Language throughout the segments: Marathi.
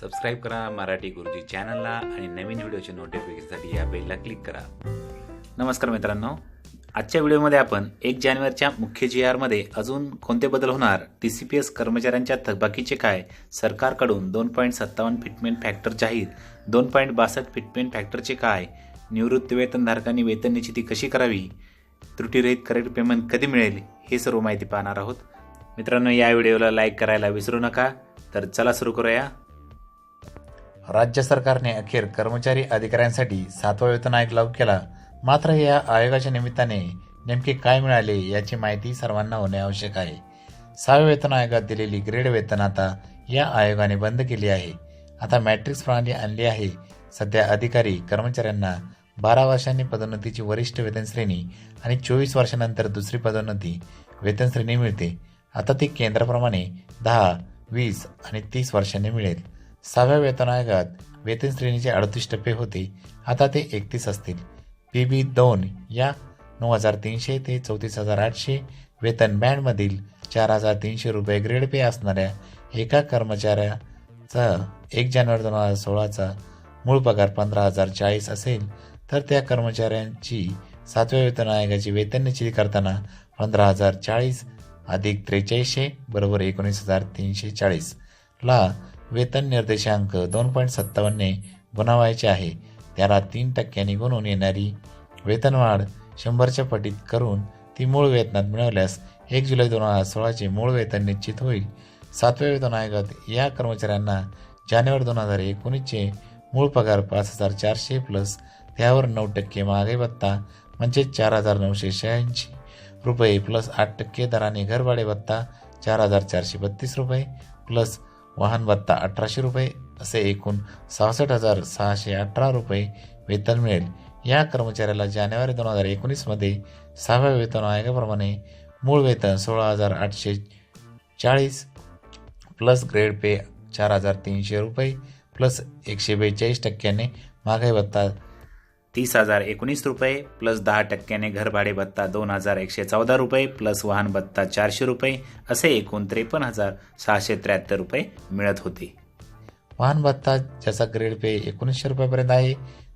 सबस्क्राईब करा मराठी गुरुजी चॅनलला आणि नवीन व्हिडिओचे नोटिफिकेशनसाठी या बेलला क्लिक करा. नमस्कार मित्रांनो. आजच्या व्हिडिओमध्ये आपण एक जानेवारीच्या मुख्य जी आरमध्ये अजून कोणते बदल होणार? टी सी पी एस कर्मचाऱ्यांच्या थकबाकीचे काय? सरकारकडून दोन पॉईंट सत्तावन्न फिटमेंट फॅक्टर जाहीर. दोन पॉईंट बासष्ट फिटमेंट फॅक्टरचे काय? निवृत्ती वेतनधारकांनी वेतन निश्चिती कशी करावी? त्रुटीरहित करेक्ट पेमेंट कधी मिळेल? हे सर्व माहिती पाहणार आहोत. मित्रांनो या व्हिडिओला लाईक करायला विसरू नका. तर चला सुरू करूया. राज्य सरकारने अखेर कर्मचारी अधिकाऱ्यांसाठी सातवा वेतन आयोग लागू केला. मात्र या आयोगाच्या निमित्ताने नेमके काय मिळाले याची माहिती सर्वांना होणे आवश्यक आहे. सहाव्या वेतन आयोगात दिलेली ग्रेड वेतन आता या आयोगाने बंद केली आहे. आता मॅट्रिक्स प्रणाली आणली आहे. सध्या अधिकारी कर्मचाऱ्यांना बारा वर्षांनी पदोन्नतीची वरिष्ठ वेतन श्रेणी आणि चोवीस वर्षानंतर दुसरी पदोन्नती वेतन श्रेणी मिळते. आता ती केंद्राप्रमाणे दहा वीस आणि तीस वर्षांनी मिळेल. सहाव्या वेतन आयोगात वेतन श्रेणीचे अडतीस टप्पे होते. आता ते एकतीस असतील. पी बी दोन या नऊ हजार तीनशे ते चौतीस हजार आठशे वेतन बँडमधील चार हजार तीनशे रुपये ग्रेड पे असणाऱ्या एका कर्मचाऱ्याचा एक जानेवारी दोन हजार सोळाचा मूळ पगार पंधरा हजार चाळीस असेल तर त्या कर्मचाऱ्यांची सातव्या वेतन आयोगाची वेतन निश्चित करताना पंधरा हजार चाळीस अधिक त्रेचाळीसशे बरोबर एकोणीस हजार तीनशे चाळीस ला वेतन निर्देशांक दोन पॉईंट सत्तावन्नने गुणावायचे आहे. त्याला तीन टक्क्यांनी गुणून येणारी वेतनवाढ शंभरच्या पटीत करून ती मूळ वेतनात मिळवल्यास एक जुलै दोन हजार सोळाचे मूळ वेतन निश्चित होईल. सातव्या वेतन आयोगात या कर्मचाऱ्यांना जानेवारी दोन हजार एकोणीसचे मूळ पगार पाच हजार चारशे प्लस त्यावर नऊ टक्के महागाई भत्ता म्हणजे चार हजार नऊशे शहाऐंशी रुपये प्लस आठ टक्के दराने घरभाडे भत्ता चार हजार चारशे बत्तीस रुपये प्लस वाहन भत्ता अठराशे रुपये असे एकूण सहासष्ट हजार सहाशे अठरा रुपये वेतन मिळेल. या कर्मचाऱ्याला जानेवारी दोन हजार एकोणीसमध्ये सहाव्या वेतन आयोगाप्रमाणे मूळ वेतन सोळा हजार आठशे चाळीस प्लस ग्रेड पे चार हजार तीनशे रुपये प्लस एकशे बेचाळीस टक्क्याने महागाई भत्ता तीस हजार एकोणीस रुपये प्लस दहा टक्क्याने घरभाडे भत्ता दोन हजार एकशे चौदा रुपये प्लस वाहन भत्ता चारशे रुपये असे एकूण त्रेपन्न हजार सहाशे त्र्याहत्तर रुपये मिळत होते. वाहन भत्ता ज्याचा ग्रेड पे एकोणीसशे रुपयापर्यंत आहे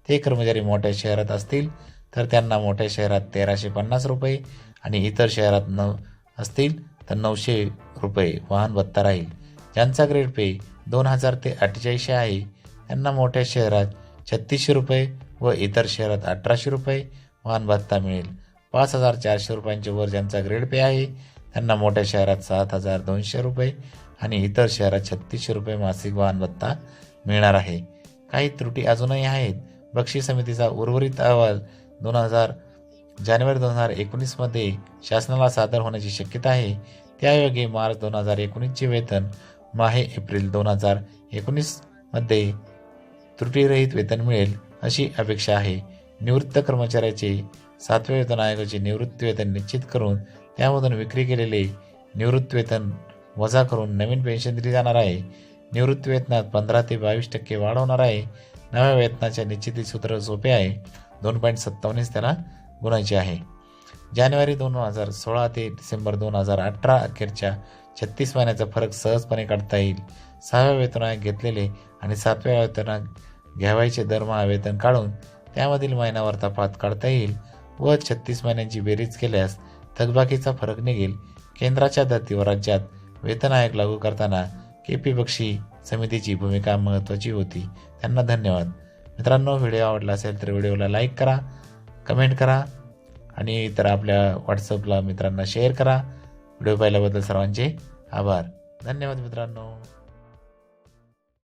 ते कर्मचारी मोठ्या शहरात असतील तर त्यांना मोठ्या शहरात तेराशे पन्नास रुपये आणि इतर शहरात न असतील तर नऊशे रुपये वाहन भत्ता राहील. ज्यांचा ग्रेड पे दोन हजार ते अठ्ठेचाळीसशे आहे त्यांना मोठ्या शहरात छत्तीसशे रुपये व इतर शहरात अठराशे रुपये वाहन भत्ता मिळेल. पाच हजार चारशे रुपयांच्या वर ज्यांचा ग्रेड पे आहे त्यांना मोठ्या शहरात सात हजार दोनशे रुपये आणि इतर शहरात छत्तीसशे रुपये मासिक वाहन भत्ता मिळणार आहे. काही त्रुटी अजूनही आहेत. बक्षीस समितीचा उर्वरित अहवाल दोन हजार जानेवारी दोन हजार एकोणीसमध्ये शासनाला सादर होण्याची शक्यता आहे. त्यायोगे मार्च दोन हजार एकोणीसचे वेतन माहे एप्रिल दोन हजार एकोणीसमध्ये त्रुटीरहित वेतन मिळेल. अशी अपेक्षा आहे. निवृत्त कर्मचाऱ्याचे सातव्या वेतन आयोगाचे निवृत्ती वेतन निश्चित करून त्यामधून विक्री केलेले निवृत्ती वेतन वजा करून नवीन पेन्शन दिली जाणार आहे. निवृत्ती वेतनात पंधरा ते बावीस टक्के वाढ होणार आहे. नव्या वेतनाच्या निश्चिती सूत्र सोपे आहे. दोन पॉईंट सत्तावन्नच त्याला गुणायचे आहे. जानेवारी दोन हजार सोळा ते डिसेंबर दोन हजार अठरा अखेरच्या छत्तीस महिन्याचा फरक सहजपणे काढता येईल. सहाव्या वेतनात घेतलेले आणि सातव्या वेतनात घ्यावायचे दरमहा वेतन काढून त्यामधील महिन्यावर तफात काढता येईल व छत्तीस महिन्यांची बेरीज केल्यास थकबाकीचा फरक निघेल. केंद्राच्या धर्तीवर राज्यात वेतन आयोग लागू करताना के पी बक्षी समितीची भूमिका महत्त्वाची होती. त्यांना धन्यवाद. मित्रांनो व्हिडिओ आवडला असेल तर व्हिडिओला लाईक करा कमेंट करा आणि इतर आपल्या व्हॉट्सअपला मित्रांना शेअर करा. व्हिडिओ पाहिल्याबद्दल सर्वांचे आभार. धन्यवाद मित्रांनो.